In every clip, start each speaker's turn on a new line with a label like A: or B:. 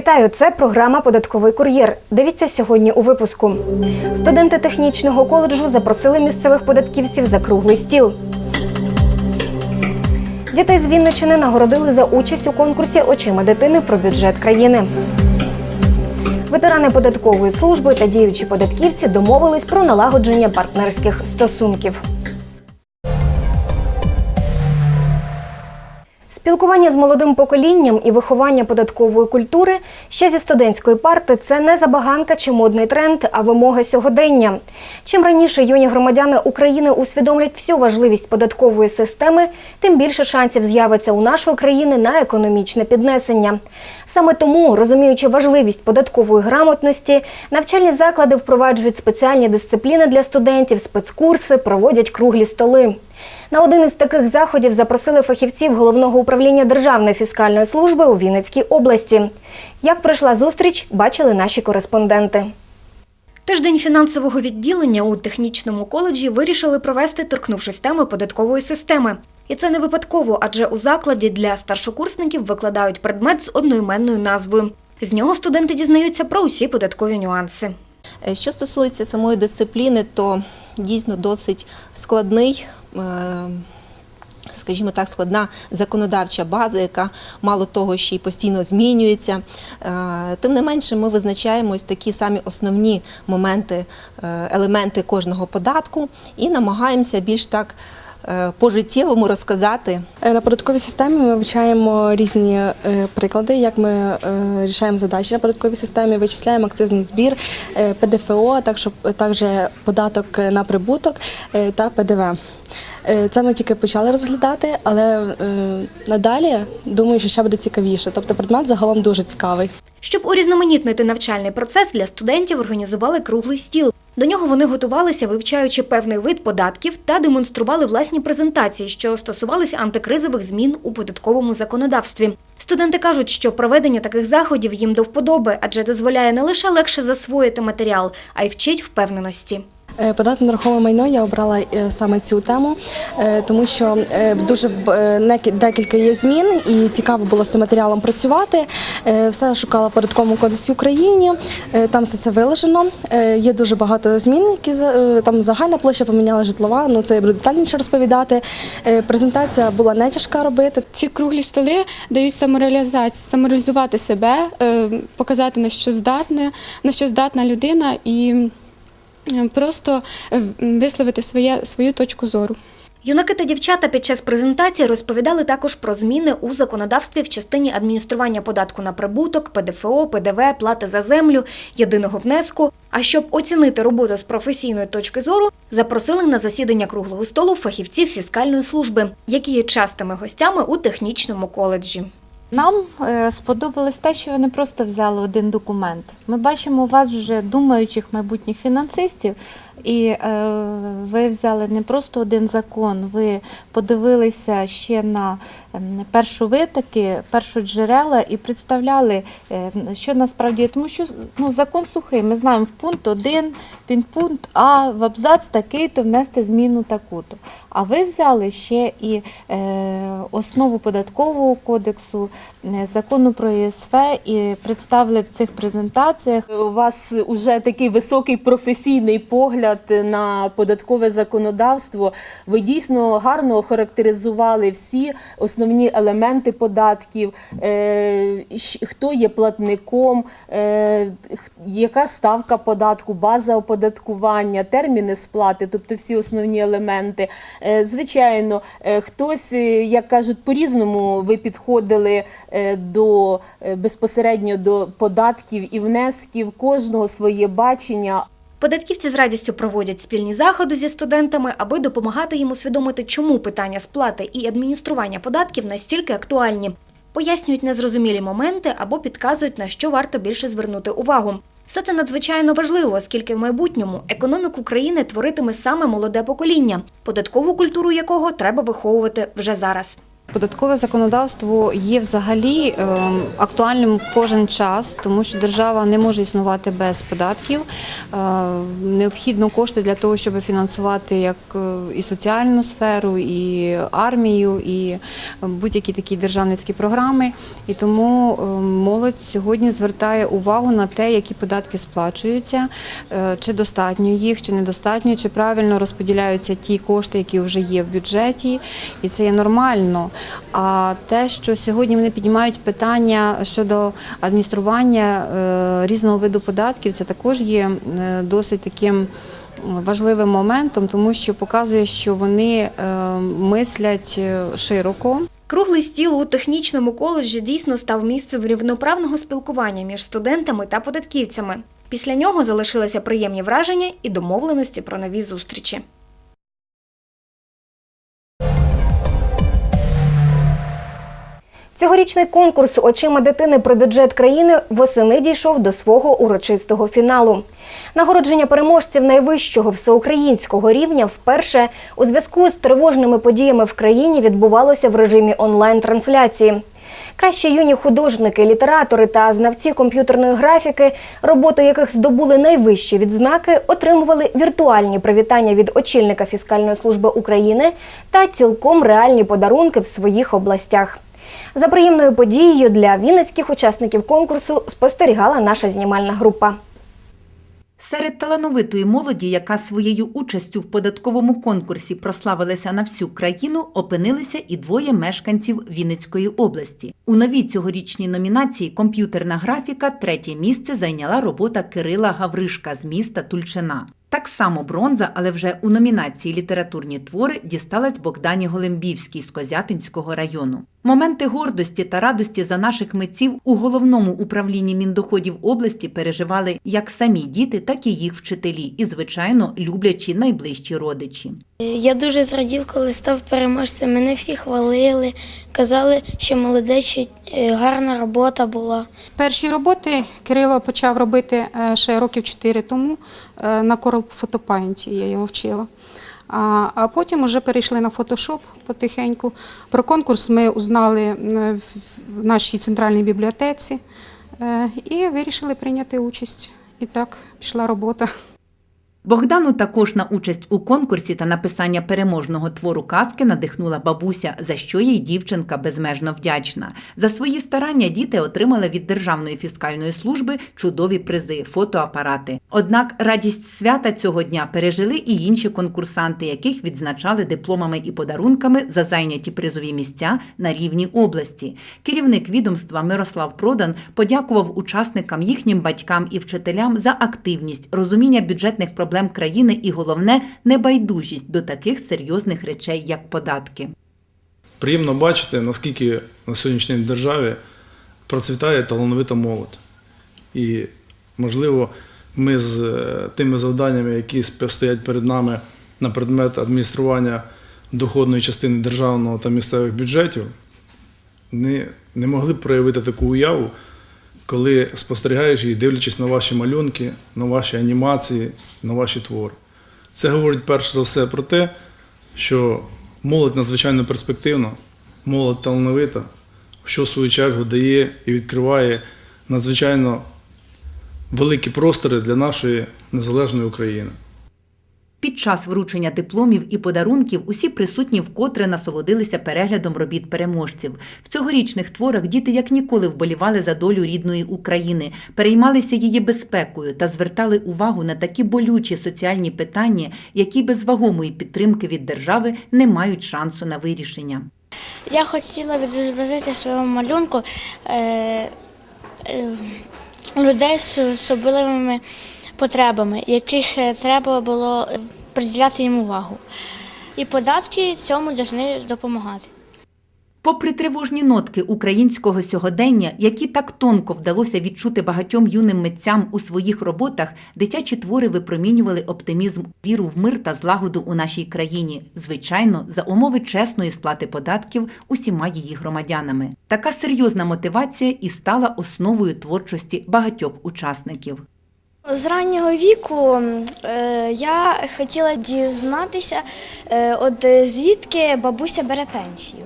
A: Вітаю! Це програма Податковий кур'єр. Дивіться сьогодні у випуску. Студенти технічного коледжу запросили місцевих податківців за круглий стіл. Дітей з Вінничини нагородили за участь у конкурсі Очима дитини про бюджет країни. Ветерани податкової служби та діючі податківці домовились про налагодження партнерських стосунків. Спілкування з молодим поколінням і виховання податкової культури ще зі студентської парти це не забаганка чи модний тренд, а вимоги сьогодення. Чим раніше юні громадяни України усвідомлять всю важливість податкової системи, тим більше шансів з'явиться у нашої країни на економічне піднесення. Саме тому, розуміючи важливість податкової грамотності, навчальні заклади впроваджують спеціальні дисципліни для студентів, спецкурси, проводять круглі столи. На один із таких заходів запросили фахівців головного управління Державної фіскальної служби у Вінницькій області. Як пройшла зустріч, бачили наші кореспонденти. Тиждень фінансового відділення у технічному коледжі вирішили провести, торкнувшись теми податкової системи. І це не випадково, адже у закладі для старшокурсників викладають предмет з одноіменною назвою. З нього студенти дізнаються про усі податкові нюанси.
B: Е, Що стосується самої дисципліни, то дійсно досить складний. Е, Скажімо так, складна законодавча база, яка мало того, ще й постійно змінюється. Е, Тим не менше, ми визначаємо ось такі самі основні моменти, е, елементи кожного податку і намагаємося більш так по-життєвому розказати
C: Е, На податковій системі ми вивчаємо різні е, приклади, як ми е, рішаємо задачі на податковій системі, вичисляємо акцизний збір, е, ПДФО, також, також податок на прибуток е, та ПДВ. Е, Це ми тільки почали розглядати, але е, надалі думаю, що ще буде цікавіше. Тобто предмет загалом дуже цікавий.
A: Щоб урізноманітнити навчальний процес для студентів, організували круглий стіл. До нього вони готувалися, вивчаючи певний вид податків та демонстрували власні презентації, що стосувалися антикризових змін у податковому законодавстві. Студенти кажуть, що проведення таких заходів їм до вподоби, адже дозволяє не лише легше засвоїти матеріал, а й вчить впевненості.
C: Е, Податок на нерухоме майно я обрала е, саме цю тему, е, тому що дуже декілька є змін, і цікаво було з цим матеріалом працювати. Все шукала в податковому кодексі України. Там все це вилежено. Є дуже багато змін, які там загальна площа поміняла житлова. Ну це я буду детальніше розповідати. Презентація була не тяжка робити.
D: Ці круглі столи дають самореалізацію, самореалізувати себе, показати на що здатне, на що здатна людина і просто е, висловити своє, свою точку зору.
A: Юнаки та дівчата під час презентації розповідали також про зміни у законодавстві в частині адміністрування податку на прибуток, ПДФО, ПДВ, плати за землю, єдиного внеску. А щоб оцінити роботу з професійної точки зору, запросили на засідання круглого столу фахівців фіскальної служби, які є частими гостями у технічному коледжі.
E: Нам е, сподобалось те, що ви не просто взяли один документ. Ми бачимо вас вже думаючих майбутніх фінансистів, і е, ви взяли не просто один закон, ви подивилися ще на ем, першовитоки, першоджерела і представляли, е, що насправді. Тому що ну, закон сухий. Ми знаємо в пункт 1, підпункт А, в абзац такий-то внести зміну таку-то. А ви взяли ще і е, основу податкового кодексу, е, закону про ЄСВ і представили в цих презентаціях.
F: У вас вже такий високий професійний погляд на податкове законодавство. Ви дійсно гарно охарактеризували всі основні елементи податків, е, хто є платником, е, яка ставка податку, база оподаткування, терміни сплати, тобто всі основні елементи. Е, Звичайно, хтось, як кажуть, по-різному ви підходили до безпосередньо до податків і внесків, кожного своє бачення.
A: Податківці з радістю проводять спільні заходи зі студентами, аби допомагати їм усвідомити, чому питання сплати і адміністрування податків настільки актуальні. Пояснюють незрозумілі моменти або підказують, на що варто більше звернути увагу. Все це надзвичайно важливо, оскільки в майбутньому економіку країни творитиме саме молоде покоління, податкову культуру якого треба виховувати вже зараз.
G: Податкове законодавство є взагалі ем, актуальним в кожен час, тому що держава не може існувати без податків. Е, Необхідно кошти для того, щоб фінансувати як е, і соціальну сферу, і армію, і будь-які такі державницькі програми. І тому е, молодь сьогодні звертає увагу на те, які податки сплачуються, е, чи достатньо їх, чи недостатньо, чи правильно розподіляються ті кошти, які вже є в бюджеті, і це є нормально. А те, що сьогодні вони піднімають питання щодо адміністрування е, різного виду податків, це також є е, досить таким важливим моментом, тому що показує, що вони е, мислять е, широко.
A: Круглий стіл у технічному коледжі дійсно став місцем рівноправного спілкування між студентами та податківцями. Після нього залишилися приємні враження і домовленості про нові зустрічі. Цьогорічний конкурс Очима дитини про бюджет країни восени дійшов до свого урочистого фіналу. Нагородження переможців найвищого всеукраїнського рівня вперше у зв'язку з тривожними подіями в країні відбувалося в режимі онлайн-трансляції. Кращі юні художники, літератори та знавці комп'ютерної графіки, роботи яких здобули найвищі відзнаки, отримували віртуальні привітання від очільника фіскальної служби України та цілком реальні подарунки в своїх областях. За приємною подією для вінницьких учасників конкурсу спостерігала наша знімальна група.
H: Серед талановитої молоді, яка своєю участю в податковому конкурсі прославилася на всю країну, опинилися і двоє мешканців Вінницької області. У новій цьогорічній номінації Комп'ютерна графіка третє місце зайняла робота Кирила Гавришка з міста Тульчина. Так само бронза, але вже у номінації літературні твори дісталась Богдані Голембівській з Козятинського району. Моменти гордості та радості за наших митців у головному управлінні міндоходів області переживали як самі діти, так і їх вчителі, і, звичайно, люблячі найближчі родичі.
I: Я дуже зрадів, коли став переможцем. Мене всі хвалили, казали, що молодець, що е, гарна робота була.
J: Перші роботи Кирило почав робити е, ще років 4 тому е, на Coral Photopaint, я його вчила. А, потім вже перейшли на фотошоп потихеньку. Про конкурс ми узнали в в нашій центральній бібліотеці е, і вирішили прийняти участь. І так пішла робота.
H: Богдану також на участь у конкурсі та написання переможного твору казки надихнула бабуся, за що їй дівчинка безмежно вдячна. За свої старання діти отримали від Державної фіскальної служби чудові призи, фотоапарати. Однак радість свята цього дня пережили і інші конкурсанти, яких відзначали дипломами і подарунками за зайняті призові місця на рівні області. Керівник відомства Мирослав Продан подякував учасникам, їхнім батькам і вчителям за активність, розуміння бюджетних проблем країни і головне небайдужість до таких серйозних речей, як податки.
K: Приємно бачити, наскільки на сьогоднішній державі процвітає талановита молодь. І, можливо, ми з е, тими завданнями, які стоять перед нами на предмет адміністрування доходної частини державного та місцевих бюджетів, не, не могли б проявити таку уяву, коли спостерігаєш її, дивлячись на ваші малюнки, на ваші анімації, на ваші твори. Це говорить перш за все про те, що молодь надзвичайно перспективна, молодь талановита, що в свою чергу дає і відкриває надзвичайно великі простори для нашої незалежної України.
H: Під час вручення дипломів і подарунків усі присутні вкотре насолодилися переглядом робіт переможців. В цьогорічних творах діти як ніколи вболівали за долю рідної України, переймалися її безпекою та звертали увагу на такі болючі соціальні питання, які без вагомої підтримки від держави не мають шансу на вирішення.
I: Я хотіла відобразити своєму малюнку е, е, людей з особливими потребами, яких е, треба було приділяти їм увагу. І податки цьому повинні допомагати.
H: Попри тривожні нотки українського сьогодення, які так тонко вдалося відчути багатьом юним митцям у своїх роботах, дитячі твори випромінювали оптимізм, віру в мир та злагоду у нашій країні, звичайно, за умови чесної сплати податків усіма її громадянами. Така серйозна мотивація і стала основою творчості багатьох учасників.
I: З раннього віку е, я хотіла дізнатися, е, от звідки бабуся бере пенсію.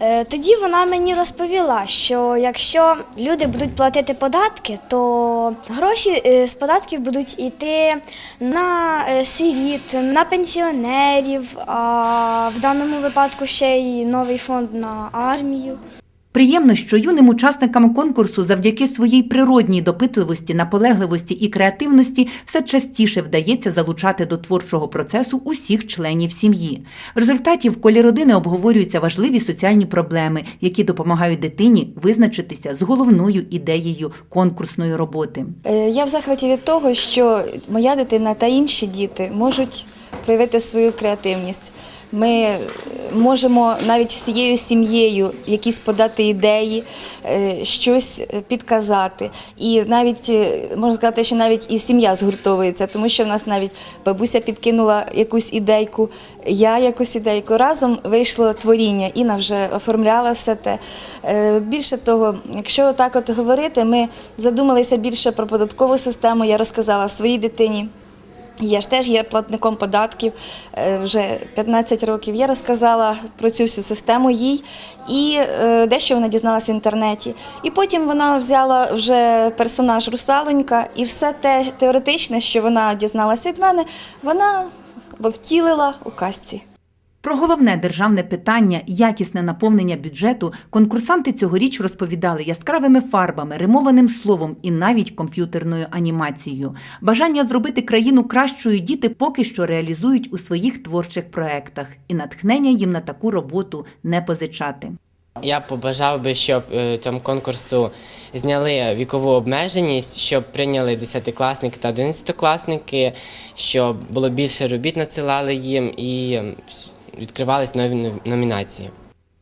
I: Е, Тоді вона мені розповіла, що якщо люди будуть платити податки, то гроші з податків будуть йти на сиріт, на пенсіонерів, а в даному випадку ще й новий фонд на армію.
H: Приємно, що юним учасникам конкурсу завдяки своїй природній допитливості, наполегливості і креативності все частіше вдається залучати до творчого процесу усіх членів сім'ї. В результаті в колі родини обговорюються важливі соціальні проблеми, які допомагають дитині визначитися з головною ідеєю конкурсної роботи.
L: Е, Я в захваті від того, що моя дитина та інші діти можуть проявити свою креативність. Ми можемо навіть всією сім'єю якісь подати ідеї, е, щось підказати. І навіть е, можна сказати, що навіть і сім'я згуртовується, тому що в нас навіть бабуся підкинула якусь ідейку, я якусь ідейку. Разом вийшло творіння. Інна вже оформляла все те. Е, Більше того, якщо так от говорити, ми задумалися більше про податкову систему. Я розказала своїй дитині. Я ж теж є платником податків е, вже 15 років. Я розказала про цю всю систему їй і е, дещо вона дізналася в інтернеті. І потім вона взяла вже персонаж Русалонька, і все те теоретичне, що вона дізналася від мене, вона втілила у казці.
H: Про головне державне питання якісне наповнення бюджету конкурсанти цьогоріч розповідали яскравими фарбами, римованим словом і навіть комп'ютерною анімацією. Бажання зробити країну кращою діти поки що реалізують у своїх творчих проектах, і натхнення їм на таку роботу не позичати.
M: Я побажав би, щоб е, цьому конкурсу зняли вікову обмеженість, щоб прийняли 10-класники та 11-класники, щоб було більше робіт надсилали їм і відкривались нові ном- номінації.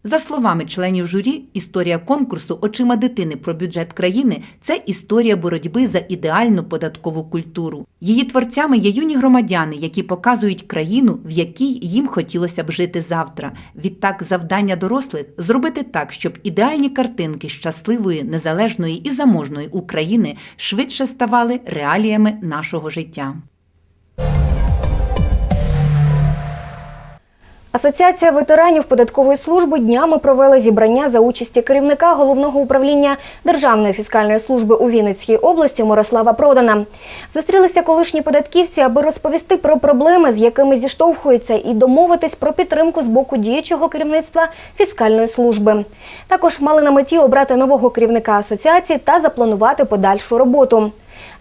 H: За словами членів журі, історія конкурсу Очима дитини про бюджет країни це історія боротьби за ідеальну податкову культуру. Її творцями є юні громадяни, які показують країну, в якій їм хотілося б жити завтра. Відтак, завдання дорослих зробити так, щоб ідеальні картинки щасливої, незалежної і заможної України швидше ставали реаліями нашого життя.
A: Асоціація ветеранів податкової служби днями провела зібрання за участі керівника головного управління Державної фіскальної служби у Вінницькій області Мирослава Продана. Зустрілися колишні податківці, аби розповісти про проблеми, з якими зіштовхуються, і домовитись про підтримку з боку діючого керівництва фіскальної служби. Також мали на меті обрати нового керівника асоціації та запланувати подальшу роботу.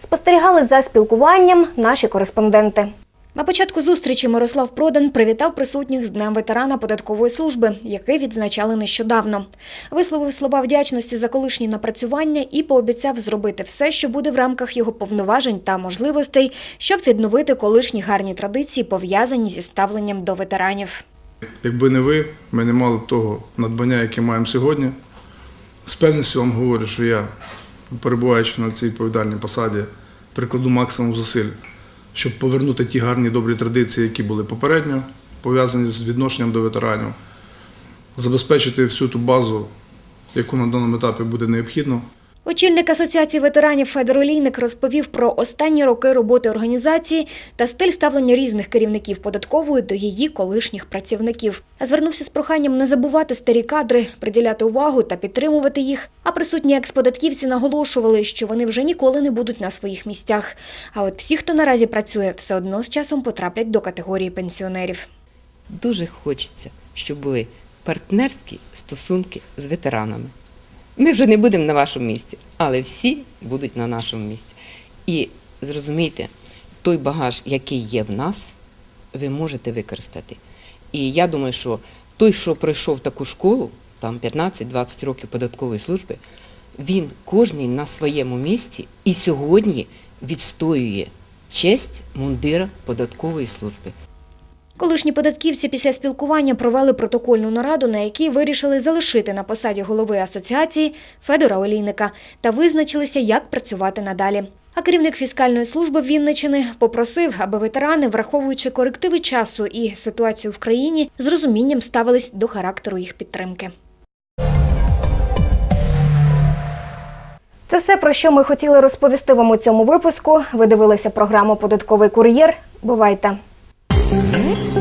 A: Спостерігали за спілкуванням наші кореспонденти. На початку зустрічі Мирослав Продан привітав присутніх з Днем ветерана податкової служби, який відзначали нещодавно. Висловив слова вдячності за колишні напрацювання і пообіцяв зробити все, що буде в рамках його повноважень та можливостей, щоб відновити колишні гарні традиції, пов'язані зі ставленням до ветеранів.
K: Якби не ви, ми не мали б того надбання, яке маємо сьогодні. З певністю вам говорю, що я, перебуваючи на цій відповідальній посаді, прикладу максимум зусиль, щоб повернути ті гарні добрі традиції, які були попередньо, пов'язані з відношенням до ветеранів, забезпечити всю ту базу, яку на даному етапі буде необхідно.
A: Очільник асоціації ветеранів Федор Олійник розповів про останні роки роботи організації та стиль ставлення різних керівників податкової до її колишніх працівників. Звернувся з проханням не забувати старі кадри, приділяти увагу та підтримувати їх. А присутні експодатківці наголошували, що вони вже ніколи не будуть на своїх місцях. А от всі, хто наразі працює, все одно з часом потраплять до категорії пенсіонерів.
N: Дуже хочеться, щоб були партнерські стосунки з ветеранами. Ми вже не будемо на вашому місці, але всі будуть на нашому місці. І зрозумійте, той багаж, який є в нас, ви можете використати. І я думаю, що той, що пройшов таку школу, там 15-20 років податкової служби, він кожний на своєму місці і сьогодні відстоює честь мундира податкової служби.
A: Колишні податківці після спілкування провели протокольну нараду, на якій вирішили залишити на посаді голови асоціації Федора Олійника та визначилися, як працювати надалі. А керівник фіскальної служби Вінничини попросив, аби ветерани, враховуючи корективи часу і ситуацію в країні, з розумінням ставились до характеру їх підтримки. Це все, про що ми хотіли розповісти вам у цьому випуску. Ви дивилися програму Податковий кур'єр. Бувайте!
O: Hum?